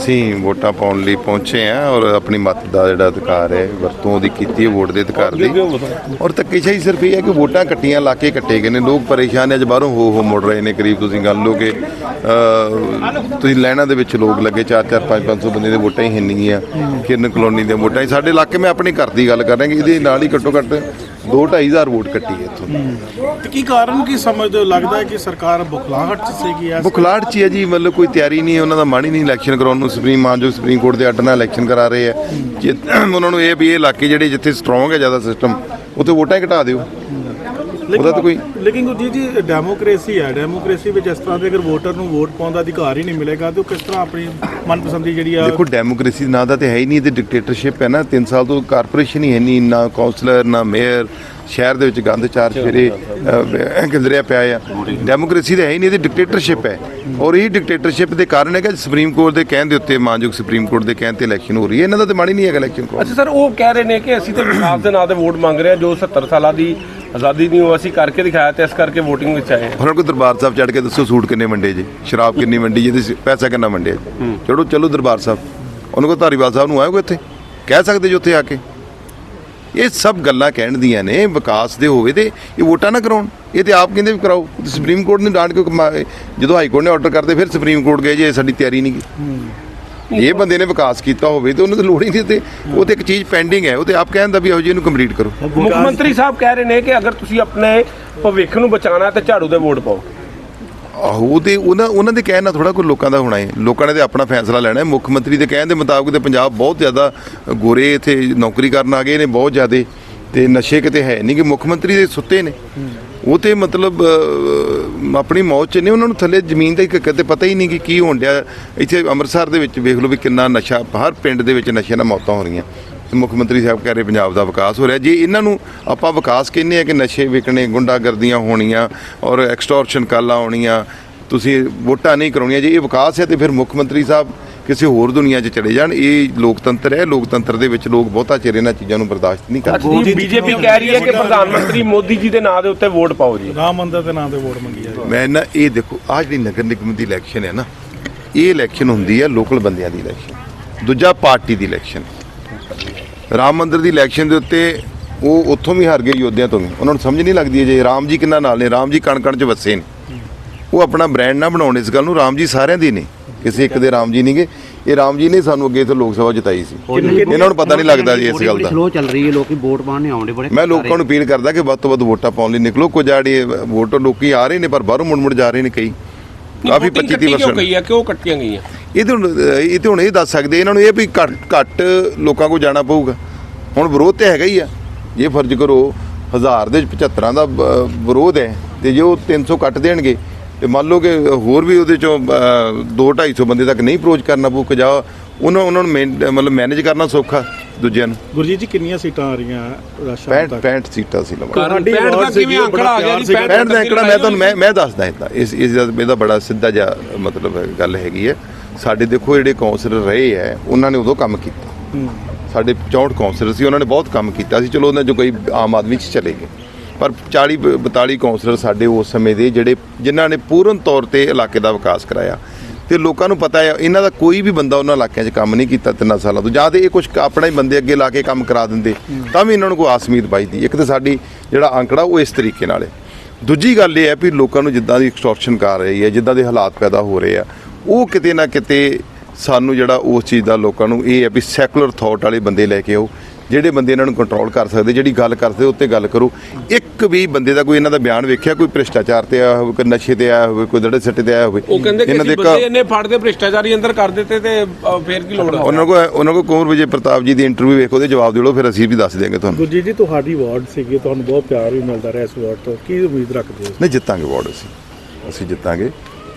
ਅਸੀਂ ਵੋਟਾਂ ਪਾਉਣ ਲਈ ਪਹੁੰਚੇ ਹਾਂ ਔਰ ਆਪਣੀ ਮਤ ਦਾ ਜਿਹੜਾ ਅਧਿਕਾਰ ਹੈ, ਵਰਤੋਂ ਦੀ ਕੀਤੀ ਹੈ, ਵੋਟ ਦੇ ਅਧਿਕਾਰ ਦੀ। ਔਰ ਧੱਕੇਸ਼ਾਹੀ ਸਿਰਫ ਇਹ ਹੈ ਕਿ ਵੋਟਾਂ ਕੱਟੀਆਂ, ਲਾ ਕੇ ਕੱਟੇ ਗਏ ਨੇ। ਲੋਕ ਪਰੇਸ਼ਾਨ ਨੇ, ਅੱਜ ਬਾਹਰੋਂ ਹੋ ਹੋ ਮੁੜ ਰਹੇ ਨੇ ਕਰੀਬ ਤੁਸੀਂ ਗੱਲ ਲਓ ਕਿ ਤੁਸੀਂ ਲੈਣਾ ਦੇ ਵਿੱਚ ਲੋਕ ਲੱਗੇ 4 4 5 500 ਬੰਦੇ ਦੇ ਵੋਟਾਂ ਹੀ ਹਿੰਨੀਆਂ। ਕਿਰਨ ਕਲੋਨੀ ਦੇ ਵੋਟਾਂ ਹੀ। ਸਾਡੇ ਇਲਾਕੇ ਮੈਂ ਆਪਣੇ ਘਰ ਦੀ ਗੱਲ ਕਰ ਰਿਹਾ ਕਿ ਇਹਦੇ ਨਾਲ ਹੀ ਘੱਟੋ ਘੱਟ 2 ਹਜ਼ਾਰ ਵੋਟ ਕੱਟੀ ਹੈ ਇੱਥੋਂ ਤੇ ਕੀ ਕਾਰਨ ਕੀ ਸਮਝਦੇ ਹੋ? ਲੱਗਦਾ ਹੈ ਕਿ ਸਰਕਾਰ ਬੁਖਲਾਹਟ ਚ ਸੀਗੀ ਐਸ ਬੁਖਲਾੜ ਚ ਹੀ ਹੈ ਜੀ ਮਤਲਬ ਕੋਈ ਤਿਆਰੀ ਨਹੀਂ ਹੈ ਉਹਨਾਂ ਦਾ ਮਨ ਹੀ ਨਹੀਂ ਇਲੈਕਸ਼ਨ ਕਰਾਉਣ ਨੂੰ। ਸੁਪਰੀਮ ਮਾਨਜੋ ਸੁਪਰੀਮ ਕੋਰਟ ਦੇ ਆਰਡਰ ਨਾਲ ਇਲੈਕਸ਼ਨ ਕਰਾ ਰਹੇ ਆ ਜੇ ਉਹਨਾਂ ਨੂੰ ਇਹ ਵੀ ਇਹ ਇਲਾਕੇ ਜਿਹੜੇ ਜਿੱਥੇ ਸਟਰੋਂਗ ਹੈ ਜ਼ਿਆਦਾ ਸਿਸਟਮ ਉੱਥੇ ਵੋਟਾਂ ਹੀ ਘਟਾ ਦਿਓ। ਉਹਦਾ ਤਾਂ ਕੋਈ ਲੇਕਿਨ ਗੁਰਜੀਤ ਜੀ ਡੈਮੋਕ੍ਰੇਸੀ ਹੈ। ਡੈਮੋਕ੍ਰੇਸੀ ਵਿੱਚ ਇਸ ਤਰ੍ਹਾਂ ਦੇ ਅਗਰ ਵੋਟਰ ਨੂੰ ਵੋਟ ਪਾਉਣ ਦਾ ਅਧਿਕਾਰ ਹੀ ਨਹੀਂ ਮਿਲੇਗਾ ਤੇ ਉਹ ਕਿਸ ਤਰ੍ਹਾਂ ਆਪਣੀ ਮਨਪਸੰਦੀ ਜਿਹੜੀ ਆ ਦੇਖੋ ਡੈਮੋਕ੍ਰੇਸੀ ਦਾ ਨਾਂ ਦਾ ਤੇ ਹੈ ਹੀ ਨਹੀਂ ਤੇ ਡਿਕਟੇਟਰਸ਼ਿਪ ਹੈ ਨਾ। 3 ਸਾਲ ਤੋਂ ਕਾਰਪੋਰੇਸ਼ਨ ਹੀ ਹੈ ਨਹੀਂ ਨਾ ਕਾਉਂਸਲਰ ਨਾ ਮੇਅਰ ਸ਼ਹਿਰ ਦੇ ਵਿੱਚ ਗੰਦ ਚਾਰ ਫੇਰੇ ਗਿੰਦਰਿਆ ਪਿਆ ਆ। ਡੈਮੋਕ੍ਰੇਸੀ ਤਾਂ ਹੈ ਹੀ ਨਹੀਂ ਤੇ ਡਿਕਟੇਟਰਸ਼ਿਪ ਹੈ। ਔਰ ਇਹ ਡਿਕਟੇਟਰਸ਼ਿਪ ਦੇ ਕਾਰਨ ਹੈ ਕਿ ਸੁਪਰੀਮ ਕੋਰਟ ਦੇ ਕਹਿਣ ਦੇ ਉੱਤੇ ਮਾਨਯੋਗ ਸੁਪਰੀਮ ਕੋਰਟ ਦੇ ਕਹਿਣ ਤੇ ਇਲੈਕਸ਼ਨ ਹੋ ਰਹੀ ਹੈ। ਇਹਨਾਂ ਦਾ ਤੇ ਮਨ ਹੀ ਨਹੀਂ ਹੈਗਾ ਇਲੈਕਸ਼ਨ ਅੱਛਾ ਸਰ ਉਹ ਕਹਿ ਰਹੇ ਨੇ ਕਿ ਅਸੀਂ ਤੇ ਵਿਕਾਸ ਦੇ ਨਾਂ ਤੇ ਵੋਟ ਮੰਗ ਰਹੇ ਹਾਂ ਜੋ 70 ਸਾਲਾਂ ਦੀ ਆਜ਼ਾਦੀ ਨਹੀਂ ਉਹ ਅਸੀਂ ਕਰਕੇ ਦਿਖਾਇਆ ਤੇ ਇਸ ਕਰਕੇ VOTING ਵਿੱਚ ਆਏ ਹਾਂ। ਉਹਨਾਂ ਕੋਲ ਦਰਬਾਰ ਸਾਹਿਬ ਚੜ ਕੇ ਦੱਸੋ ਸੂਟ ਕਿੰਨੇ ਵੰਡੇ ਜੀ? ਸ਼ਰਾਬ ਕਿੰਨੀ ਵੰਡੀ ਜੀ? 'ਚ ਪੈਸਾ ਕਿੰਨਾ ਵੰਡਿਆ ਜੀ? ਚਲੋ ਚਲੋ ਦਰਬਾਰ ਸਾਹਿਬ। ਉਹਨਾਂ ਕੋਲ ਧਾਰੀਵਾਲ ਸਾਹਿਬ ਨੂੰ ਆਇਓ ਇੱਥੇ। ਕਹਿ ਸਕਦੇ ਜੀ ਉੱਥੇ ਆ ਕੇ। ਇਹ ਸਭ ਗੱਲਾਂ ਕਹਿਣ ਦੀਆਂ ਨੇ ਵਿਕਾਸ ਦੇ ਹੋਵੇ ਤੇ ਇਹ ਵੋਟਾਂ ਨਾ ਕਰਾਉਣ। ਇਹ ਤੇ ਆਪ ਕਹਿੰਦੇ ਵੀ ਕਰਾਓ। ਤੇ ਸੁਪਰੀਮ ਕੋਰਟ ਨੇ ਡਾਂਟ ਕੇ ਜਦੋਂ ਹਾਈ ਕੋਰਟ ਨੇ ਆਰਡਰ ਕਰਦੇ ਫਿਰ ਸੁਪਰੀਮ ਕੋਰਟ ਗਏ ਜੀ ਇਹ ਸਾਡੀ ਤਿਆਰੀ ਨਹੀਂ ਗੀ ਇਹ ਬੰਦੇ ਨੇ ਵਿਕਾਸ ਕੀਤਾ ਹੋਵੇ ਤੇ ਉਹਨਾਂ ਦੀ ਲੋੜ ਹੀ ਨਹੀਂ ਤੇ ਉਹ ਤੇ ਇੱਕ ਚੀਜ਼ ਪੈਂਡਿੰਗ ਹੈ ਉਹ ਤੇ ਆਪ ਕਹਿੰਦਾ ਵੀ ਆਓ ਜੀ ਇਹਨੂੰ ਕੰਪਲੀਟ ਕਰੋ। ਮੁੱਖ ਮੰਤਰੀ ਸਾਹਿਬ ਕਹਿ ਰਹੇ ਨੇ ਕਿ ਅਗਰ ਤੁਸੀਂ ਆਪਣੇ ਭਵਿੱਖ ਨੂੰ ਬਚਾਉਣਾ ਤੇ ਝਾੜੂ ਦੇ ਵੋਟ ਪਾਓ। ਆਹੋ ਉਹ ਤੇ ਉਹਨਾਂ ਉਹਨਾਂ ਦੇ ਕਹਿਣ ਨਾਲ ਥੋੜਾ ਕੋਈ ਲੋਕਾਂ ਦਾ ਹੋਣਾ ਹੈ। ਲੋਕਾਂ ਨੇ ਤੇ ਆਪਣਾ ਫੈਸਲਾ ਲੈਣਾ ਹੈ। ਮੁੱਖ ਮੰਤਰੀ ਦੇ ਕਹਿਣ ਦੇ ਮੁਤਾਬਕ ਤੇ ਪੰਜਾਬ ਬਹੁਤ ਜ਼ਿਆਦਾ ਗੋਰੇ ਇੱਥੇ ਨੌਕਰੀ ਕਰਨ ਆ ਗਏ ਨੇ ਬਹੁਤ ਜ਼ਿਆਦੇ ਤੇ ਨਸ਼ੇ ਕਿਤੇ ਹੈ ਨਹੀਂ ਕਿ ਮੁੱਖ ਮੰਤਰੀ ਦੇ ਸੁੱਤੇ ਨੇ। ਉਹ ਤੇ ਮਤਲਬ ਆਪਣੀ ਮੌਤ ਚ ਨੇ ਉਹਨਾਂ ਨੂੰ ਥੱਲੇ ਜ਼ਮੀਨ ਦਾ ਇੱਕ ਕਿਤੇ ਪਤਾ ਹੀ ਨਹੀਂ ਕਿ ਕੀ ਹੋਣ ਡਿਆ। ਇੱਥੇ ਅੰਮ੍ਰਿਤਸਰ ਦੇ ਵਿੱਚ ਵੇਖ ਲਓ ਵੀ ਕਿੰਨਾ ਨਸ਼ਾ, ਹਰ ਪਿੰਡ ਦੇ ਵਿੱਚ ਨਸ਼ੇ ਨਾਲ ਮੌਤਾਂ ਹੋ ਰਹੀਆਂ। ਮੁੱਖ ਮੰਤਰੀ ਸਾਹਿਬ ਕਹਿ ਰਹੇ ਪੰਜਾਬ ਦਾ ਵਿਕਾਸ ਹੋ ਰਿਹਾ। ਜੇ ਇਹਨਾਂ ਨੂੰ ਆਪਾਂ ਵਿਕਾਸ ਕਹਿੰਦੇ ਆ ਕਿ ਨਸ਼ੇ ਵਿਕਣੇ, ਗੁੰਡਾਗਰਦੀਆਂ ਹੋਣੀਆਂ ਔਰ ਐਕਸਟੋਰਸ਼ਨ ਕਾਲਾਂ ਹੋਣੀਆਂ ਤੁਸੀਂ ਵੋਟਾਂ ਨਹੀਂ ਕਰਾਉਣੀਆਂ, ਜੇ ਇਹ ਵਿਕਾਸ ਹੈ ਤੇ ਫਿਰ ਮੁੱਖ ਮੰਤਰੀ ਸਾਹਿਬ ਕਿਸੇ ਹੋਰ ਦੁਨੀਆ 'ਚ ਚਲੇ ਜਾਣ ਇਹ ਲੋਕਤੰਤਰ ਹੈ ਲੋਕਤੰਤਰ ਦੇ ਵਿੱਚ ਲੋਕ ਬਹੁਤਾ ਚਿਰ ਇਹਨਾਂ ਚੀਜ਼ਾਂ ਨੂੰ ਬਰਦਾਸ਼ਤ ਨਹੀਂ ਕਰਦੇ ਬੀਜੇਪੀ ਕਹਿ ਰਹੀ ਹੈ ਕਿ ਪ੍ਰਧਾਨ ਮੰਤਰੀ ਮੋਦੀ ਜੀ ਦੇ ਨਾਂ ਦੇ ਉੱਤੇ ਵੋਟ ਪਾਓ ਜੀ। ਰਾਮ ਮੰਦਰ ਦੇ ਨਾਂ ਤੇ ਵੋਟ ਮੰਗੀ ਹੈ ਮੈਂ ਨਾ ਇਹ ਦੇਖੋ ਆਹ ਜਿਹੜੀ ਨਗਰ ਨਿਗਮ ਦੀ ਇਲੈਕਸ਼ਨ ਹੈ ਨਾ ਇਹ ਇਲੈਕਸ਼ਨ ਹੁੰਦੀ ਹੈ ਲੋਕਲ ਬੰਦਿਆਂ ਦੀ ਇਲੈਕਸ਼ਨ ਦੂਜਾ ਪਾਰਟੀ ਦੀ ਇਲੈਕਸ਼ਨ ਰਾਮ ਮੰਦਿਰ ਦੀ ਇਲੈਕਸ਼ਨ ਦੇ ਉੱਤੇ ਉਹ ਉੱਥੋਂ ਵੀ ਹਾਰ ਗਏ ਯੋਧਿਆਂ ਤੋਂ ਵੀ। ਉਹਨਾਂ ਨੂੰ ਸਮਝ ਨਹੀਂ ਲੱਗਦੀ ਹੈ ਜੇ ਰਾਮ ਜੀ ਕਿੰਨਾ ਨਾਲ ਨੇ ਰਾਮ ਜੀ ਕਣ ਕਣ ਚ ਵਸੇ ਨੇ। ਉਹ ਆਪਣਾ ਬ੍ਰਾਂਡ ਨਾ ਬਣਾਉਣ ਇਸ ਗੱਲ ਨੂੰ ਰਾਮ ਜੀ ਸਾਰਿਆਂ ਦੇ ਨੇ। ਕਿਸੇ ਇੱਕ ਦੇ ਰਾਮ ਜੀ ਨਹੀਂਗੇ ਇਹ ਰਾਮ ਜੀ ਨੇ ਸਾਨੂੰ ਅੱਗੇ ਤੋਂ ਲੋਕ ਸਭਾ ਜਿਤਾਈ ਸੀ। ਇਹਨਾਂ ਨੂੰ ਪਤਾ ਨਹੀਂ ਲੱਗਦਾ ਜੀ ਇਸ ਗੱਲ ਦਾ। ਸਲੋ ਚੱਲ ਰਹੀ ਹੈ ਲੋਕੀ ਵੋਟ ਪਾਉਣ ਨਹੀਂ ਆਉਂਦੇ ਬੜੇ ਮੈਂ ਲੋਕਾਂ ਨੂੰ ਅਪੀਲ ਕਰਦਾ ਕਿ ਵੱਧ ਤੋਂ ਵੱਧ ਵੋਟਾਂ ਪਾਉਣ ਲਈ ਨਿਕਲੋ। ਕੁਝ ਆੜੇ ਵੋਟ ਲੋਕੀ ਆ ਰਹੇ ਨੇ ਪਰ ਬਾਹਰੋਂ ਮੁੜ ਮੁੜ ਜਾ ਰਹੇ ਨੇ ਕਈ। ਕਾਫੀ 25 ਕਿਉਂ 30% ਗਈ ਹੈ ਕਿਉਂ ਕੱਟੀਆਂ ਗਈਆਂ? ਇਹ ਤੇ ਹੁਣ ਇਹ ਤੇ ਹੁਣ ਇਹ ਦੱਸ ਸਕਦੇ ਇਹਨਾਂ ਨੂੰ ਇਹ ਵੀ ਘੱਟ ਘੱਟ ਲੋਕਾਂ ਕੋਲ ਜਾਣਾ ਪਊਗਾ। ਹੁਣ ਵਿਰੋਧ ਤੇ ਹੈਗਾ ਹੀ ਆ। ਜੇ ਫਰਜ਼ ਕਰੋ ਹਜ਼ਾਰ ਦੇ ਵਿੱਚ 75 ਦਾ ਵਿਰੋਧ ਹੈ ਤੇ ਜੇ ਉਹ 300 ਕੱਟ ਦੇਣਗੇ ਤੇ ਮੰਨ ਲਓ ਕਿ ਹੋਰ ਵੀ ਉਹਦੇ ਚੋਂ 2 250 ਬੰਦੇ ਤੱਕ ਨਹੀਂ ਅਪਰੋਚ ਕਰਨਾ ਪਊ ਕਿ ਜਾ ਉਹਨਾਂ ਉਹਨਾਂ ਨੂੰ ਮੈਨ- ਮਤਲਬ ਮੈਨੇਜ ਕਰਨਾ ਸੌਖਾ ਦੂਜਿਆਂ ਨੂੰ। ਗੁਰਜੀਤ ਜੀ ਕਿੰਨੀਆਂ ਸੀਟਾਂ ਆ ਰਹੀਆਂ ਸ਼ਾਮ 65 ਤੱਕ? 65 ਸੀਟਾਂ ਸੀ ਲਵਾਂ। ਕਾਰਨ ਤੁਹਾਡੀ 65 ਦਾ ਕਿਵੇਂ ਆਂਕੜਾ ਆ ਗਿਆ ਜੀ? ਬੜਾ ਪਿਆਰ 65 ਦਾ ਅੰਕੜਾ ਮੈਂ ਤੁਹਾਨੂੰ ਮੈਂ ਮੈਂ ਦੱਸਦਾ ਇਦਾਂ ਇਸ ਇਸ ਦਾ ਇਹਦਾ ਬੜਾ ਸਿੱਧਾ ਜਿਹਾ ਮਤਲਬ ਗੱਲ ਹੈਗੀ ਹੈ। ਸਾਡੇ ਦੇਖੋ ਜਿਹੜੇ ਕਾਉਂਸਲਰ ਰਹੇ ਹੈ ਉਹਨਾਂ ਨੇ ਉਦੋਂ ਕੰਮ ਕੀਤਾ। ਸਾਡੇ 64 ਕਾਉਂਸਲਰ ਸੀ ਉਹਨਾਂ ਨੇ ਬਹੁਤ ਕੰਮ ਕੀਤਾ ਸੀ। ਚਲੋ ਉਹਨਾਂ ਚੋਂ ਕੋਈ ਆਮ ਆਦਮੀ ਚ ਚਲੇ ਗਏ। ਪਰ 40 ਬ- 42 ਕਾਉਂਸਲਰ ਸਾਡੇ ਉਸ ਸਮੇਂ ਦੇ ਜਿਹੜੇ ਜਿਨ੍ਹਾਂ ਨੇ ਪੂਰਨ ਤੌਰ ਤੇ ਇਲਾਕੇ ਦਾ ਵਿਕਾਸ ਕਰਾਇਆ। ਤੇ ਲੋਕਾਂ ਨੂੰ ਪਤਾ ਹੈ, ਇਹਨਾਂ ਦਾ ਕੋਈ ਵੀ ਬੰਦਾ ਉਹਨਾਂ ਇਲਾਕਿਆਂ 'ਚ ਕੰਮ ਨਹੀਂ ਕੀਤਾ ਤਿੰਨਾਂ ਸਾਲਾਂ ਤੋਂ। ਜਾਂ ਤੇ ਇਹ ਕੁਝ ਆਪਣਾ ਹੀ ਬੰਦੇ ਅੱਗੇ ਲਾ ਕੇ ਕੰਮ ਕਰਾ ਦਿੰਦੇ, ਤਾਂ ਵੀ ਇਹਨਾਂ ਨੂੰ ਕੋਈ ਆਸ ਉਮੀਦ ਬਾਈਦੀ ਇੱਕ ਤਾਂ ਸਾਡੀ ਜਿਹੜਾ ਅੰਕੜਾ, ਉਹ ਇਸ ਤਰੀਕੇ ਨਾਲ ਹੈ। ਦੂਜੀ ਗੱਲ ਇਹ ਹੈ ਵੀ ਲੋਕਾਂ ਨੂੰ ਜਿੱਦਾਂ ਦੀ ਐਕਸਟੋਰਸ਼ਨ ਕਰ ਰਹੀ ਹੈ, ਜਿੱਦਾਂ ਦੇ ਹਾਲਾਤ ਪੈਦਾ ਹੋ ਰਹੇ ਆ, ਉਹ ਕਿਤੇ ਨਾ ਕਿਤੇ ਸਾਨੂੰ ਜਿਹੜਾ ਉਸ ਚੀਜ਼ ਦਾ ਲੋਕਾਂ ਨੂੰ ਇਹ ਹੈ ਵੀ ਸੈਕੂਲਰ ਥਾਟ ਵਾਲੇ ਬੰਦੇ ਲੈ ਕੇ ਆਓ। ਜਿਹੜੇ ਬੰਦੇ ਇਹਨਾਂ ਨੂੰ ਕੰਟਰੋਲ ਕਰ ਸਕਦੇ ਜਿਹੜੀ ਗੱਲ ਕਰਦੇ ਉੱਤੇ ਗੱਲ ਕਰੋ। ਇੱਕ ਵੀ ਬੰਦੇ ਦਾ ਕੋਈ ਇਹਨਾਂ ਦਾ ਬਿਆਨ ਵੇਖਿਆ ਕੋਈ ਭ੍ਰਿਸ਼ਟਾਚਾਰ ਤੇ ਆਇਆ ਹੋਵੇ ਕੋਈ ਨਸ਼ੇ ਤੇ ਆਇਆ ਹੋਵੇ ਕੋਈ ਦੜੇ ਸੱਟੇ ਤੇ ਆਇਆ ਹੋਵੇ ਉਹ ਕਹਿੰਦੇ ਕਿ ਇਹਨਾਂ ਦੇ ਬੰਦੇ ਫੜਦੇ ਭ੍ਰਿਸ਼ਟਾਚਾਰੀ ਅੰਦਰ ਕਰ ਦਿੱਤੇ ਤੇ ਫੇਰ ਕੀ ਲੋੜ ਹੈ ਉਹਨਾਂ ਕੋਲ ਉਹਨਾਂ ਕੋਲ ਕੁੰਵਰ ਵਿਜੇ ਪ੍ਰਤਾਪ ਜੀ ਦੀ ਇੰਟਰਵਿਊ ਵੇਖੋ ਉਹਦੇ ਜਵਾਬ ਦਿਓ ਫਿਰ ਅਸੀਂ ਵੀ ਦੱਸ ਦਿਆਂਗੇ ਤੁਹਾਨੂੰ। ਗੁਰਜੀਤ ਜੀ ਤੁਹਾਡੀ ਵਾਰਡ ਸੀਗੀ ਤੁਹਾਨੂੰ ਬਹੁਤ ਪਿਆਰ ਵੀ ਮਿਲਦਾ ਰਿਹਾ ਇਸ ਵਾਰਡ ਤੋਂ। ਕੀ ਉਮੀਦ ਰੱਖਦੇ ਹੋ? ਨਹੀਂ ਜਿੱਤਾਂਗੇ ਵਾਰਡ ਅਸੀਂ। ਅਸੀਂ ਜਿੱਤਾਂਗੇ।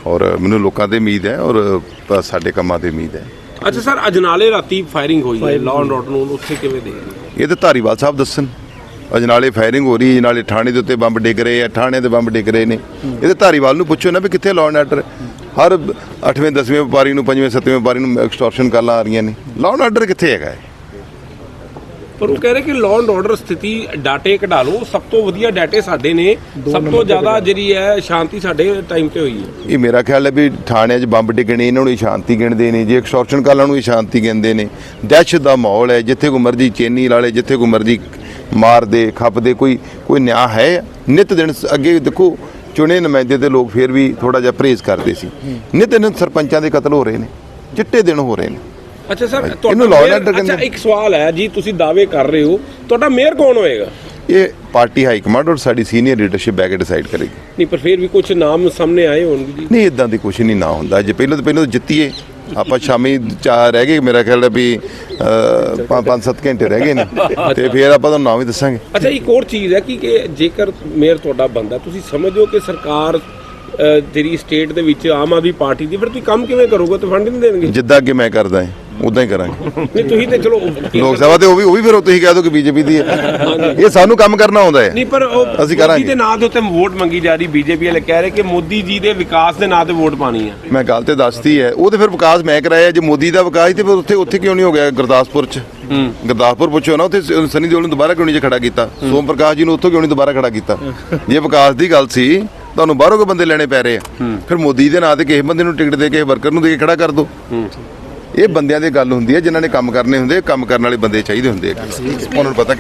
ਔਰ ਮੈਨੂੰ ਲੋਕਾਂ ਤੇ ਉਮੀਦ ਹੈ ਔਰ ਸਾਡੇ ਕੰਮਾਂ ਤੇ ਉਮੀਦ ਹੈ। ਅੱਛਾ ਸਰ ਅਜਨਾਲੇ ਰਾਤੀ ਫਾਇਰਿੰਗ ਹੋਈ ਹੈ ਲਾਅ ਐਂਡ ਆਰਡਰ ਨੂੰ ਉੱਥੇ ਕਿਵੇਂ ਦੇ ਇਹ ਤਾਂ ਧਾਰੀਵਾਲ ਸਾਹਿਬ ਦੱਸਣ। ਅਜਨਾਲੇ ਫਾਇਰਿੰਗ ਹੋ ਰਹੀ ਹੈ ਅਜਨਾਲੇ ਥਾਣੇ ਦੇ ਉੱਤੇ ਬੰਬ ਡਿੱਗ ਰਹੇ ਆ ਥਾਣੇ ਦੇ ਬੰਬ ਡਿੱਗ ਰਹੇ ਨੇ। ਇਹ ਤਾਂ ਧਾਰੀਵਾਲ ਨੂੰ ਪੁੱਛੋ ਨਾ ਵੀ ਕਿੱਥੇ ਲਾਅ ਐਂਡ ਆਰਡਰ ਹਰ 8ਵੇਂ 10ਵੇਂ ਵਪਾਰੀ ਨੂੰ 5ਵੇਂ 7ਵੇਂ ਵਪਾਰੀ ਨੂੰ ਐਕਸਟੋਰਸ਼ਨ ਕਾਲਾਂ ਆ ਰਹੀਆਂ ਨੇ। ਲਾਅ ਐਂਡ ਆਰਡਰ ਕਿੱਥੇ ਹੈਗਾ ਹੈ ਪਰ ਉਹ ਕਹਿ ਰਹੇ ਕਿ ਲਾਅ ਐਂਡ ਆਰਡਰ ਸਥਿਤੀ ਡਾਟੇ ਕਢਾ ਲਓ ਸਭ ਤੋਂ ਵਧੀਆ ਡਾਟੇ ਸਾਡੇ ਨੇ ਸਭ ਤੋਂ ਜ਼ਿਆਦਾ ਜਿਹੜੀ ਹੈ ਸ਼ਾਂਤੀ ਸਾਡੇ ਟਾਈਮ ਤੇ ਹੋਈ ਹੈ। ਇਹ ਮੇਰਾ ਖਿਆਲ ਹੈ ਵੀ ਥਾਣਿਆਂ 'ਚ ਬੰਬ ਡਿੱਗਣੇ ਇਹਨਾਂ ਨੂੰ ਹੀ ਸ਼ਾਂਤੀ ਗਿਣਦੇ ਨੇ ਜੇ ਐਕਸਟੋਰਸ਼ਨ ਕਾਲਾਂ ਨੂੰ ਹੀ ਸ਼ਾਂਤੀ ਗਿਣਦੇ ਨੇ। ਦਹਿਸ਼ਤ ਦਾ ਮਾਹੌਲ ਹੈ ਜਿੱਥੇ ਕੋ ਮਰਜ਼ੀ ਚੇਨੀ ਲਾਲੇ ਜਿੱਥੇ ਕੋ ਮਰਜ਼ੀ ਮਾਰਦੇ ਖੱਪਦੇ ਕੋਈ ਕੋਈ ਨਿਆਂ ਹੈ? ਨਿਤ ਦਿਨ ਅੱਗੇ ਦੇਖੋ ਚੁਣੇ ਨੁਮਾਇੰਦੇ ਤੇ ਲੋਕ ਫੇਰ ਵੀ ਥੋੜਾ ਜਿਹਾ ਪਰਹੇਜ਼ ਕਰਦੇ ਸੀ। ਨਿਤ ਦਿਨ ਸਰਪੰਚਾਂ ਦੇ ਕਤਲ ਹੋ ਰਹੇ ਨੇ ਚਿੱਟੇ ਦਿਨ ਹੋ ਰਹੇ ਨੇ। ਅੱਛਾ ਸਰ ਇਹਨੂੰ law and order ਕਹਿੰਦੇ। ਅੱਛਾ ਇੱਕ ਸਵਾਲ ਹੈ ਜੀ ਤੁਸੀਂ ਦਾਅਵੇ ਕਰ ਰਹੇ ਹੋ ਤੁਹਾਡਾ ਮੇਅਰ ਕੌਣ ਹੋਏਗਾ? ਇਹ ਪਾਰਟੀ ਹਾਈ ਕਮਾਂਡ ਔਰ ਸਾਡੀ ਸੀਨੀਅਰ ਲੀਡਰਸ਼ਿਪ ਬੈ ਕੇ ਡਿਸਾਈਡ ਕਰੇਗੀ। ਨਹੀਂ ਪਰ ਫਿਰ ਵੀ ਕੁਝ ਨਾਮ ਸਾਹਮਣੇ ਆਏ ਹੋਣਗੇ ਜੀ। ਨਹੀਂ ਇਦਾਂ ਦੀ ਕੁਛ ਨਹੀਂ ਨਾ ਹੁੰਦਾ। ਜੇ ਪਹਿਲਾਂ ਤਾਂ ਪਹਿਲਾਂ ਤਾਂ ਜਿੱਤੀਏ। ਆਪਾਂ ਸ਼ਾਮੀ ਚਾਰ ਰਹਿ ਗਏ ਮੇਰਾ ਖਿਆਲ ਹੈ ਵੀ 5-7 ਘੰਟੇ ਰਹਿ ਗਏ ਨੇ। ਤੇ ਫਿਰ ਆਪਾਂ ਤੁਹਾਨੂੰ ਨਾਮ ਵੀ ਦੱਸਾਂਗੇ। ਅੱਛਾ ਇੱਕ ਹੋਰ ਚੀਜ਼ ਹੈ ਕਿ ਕਿ ਜੇਕਰ ਮੇਅਰ ਤੁਹਾਡਾ ਬੰਦਾ ਤੁਸੀਂ ਸਮਝਦੇ ਹੋ ਕਿ ਸਰਕਾਰ ਅ, ਜਿਹੜੀ ਸਟੇਟ ਦੇ ਵਿੱਚ ਆਮ ਆਦਮੀ ਪਾਰਟੀ ਦੀ ਫਿਰ ਤੁਸੀਂ ਕੰਮ ਕਿਵੇਂ ਕਰੋਗੇ? ਤੇ ਫੰਡ ਨਹੀਂ ਦੇਣਗੇ। ਜਿੱਦਾਂ ਕਿ ਮੈਂ ਕਰਦਾ ਹਾਂ। ਉਦਾਂ ਹੀ ਕਰਾਂਗੇ। ਨਹੀਂ ਤੁਸੀਂ ਤੇ ਚਲੋ ਲੋਕ ਸਭਾ ਤੇ ਉਹ ਵੀ ਉਹ ਵੀ ਫਿਰ ਤੁਸੀਂ ਕਹਿ ਦੋ ਕਿ ਬੀਜੇਪੀ ਦੀ ਹੈ। ਇਹ ਸਾਨੂੰ ਕੰਮ ਕਰਨਾ ਆਉਂਦਾ ਹੈ। ਨਹੀਂ ਪਰ ਉਹ ਅਸੀਂ ਕਰਾਂਗੇ। ਦੇ ਨਾਂ ਦੇ ਉੱਤੇ ਵੋਟ ਮੰਗੀ ਜਾ ਰਹੀ ਬੀਜੇਪੀ ਵਾਲੇ ਕਹਿ ਰਹੇ ਕਿ ਮੋਦੀ ਜੀ ਦੇ ਵਿਕਾਸ ਦੇ ਨਾਂ ਤੇ ਵੋਟ ਪਾਣੀ ਹੈ। ਮੈਂ ਗੱਲ ਤੇ ਦੱਸਤੀ ਹੈ। ਉਹ ਤੇ ਫਿਰ ਵਿਕਾਸ ਮੈਂ ਕਰਾਇਆ। ਜੇ ਮੋਦੀ ਦਾ ਵਿਕਾਸ ਤੇ ਫਿਰ ਉੱਥੇ ਉੱਥੇ ਕਿਉਂ ਨਹੀਂ ਹੋ ਗਿਆ ਗੁਰਦਾਸਪੁਰ ਚ? ਗੁਰਦਾਸਪੁਰ ਪੁੱਛੋ ਨਾ ਉੱਥੇ ਸਨੀ ਦਿਓਲ ਨੂੰ ਦੁਬਾਰਾ ਕਿਉਂ ਨਹੀਂ ਜੇ ਖੜਾ ਕੀਤਾ? ਸੋਮ ਪ੍ਰਕਾਸ਼ ਜੀ ਨੂੰ ਉੱਥੋਂ ਕਿਉਂ ਨਹੀਂ ਦੁਬਾਰਾ ਖੜਾ ਕੀਤਾ? ਜੇ ਵਿਕਾਸ ਦੀ ਗੱਲ ਸੀ ਤੁਹਾਨੂੰ ਬਾਹਰੋਂ ਕੇ ਬੰਦੇ ਲੈਣੇ ਪੈ ਰਹੇ ਆ। ਫਿਰ ਮੋਦੀ ਦੇ ਨਾਂ ਤੇ ਕਿਸੇ ਬੰਦੇ ਨੂੰ ਟਿਕਟ ਦੇ ਕੇ ਵਰਕਰ ਨੂੰ ਦੇ ਕੇ ਖੜਾ ਕਰ ਦੋ। ਇਹ ਬੰਦਿਆਂ ਦੀ ਗੱਲ ਹੁੰਦੀ ਹੈ, ਜਿਨ੍ਹਾਂ ਨੇ ਕੰਮ ਕਰਨੇ ਹੁੰਦੇ, ਕੰਮ ਕਰਨ ਵਾਲੇ ਬੰਦੇ ਚਾਹੀਦੇ ਹੁੰਦੇ ਆ। ਉਹਨਾਂ ਨੂੰ ਪਤਾ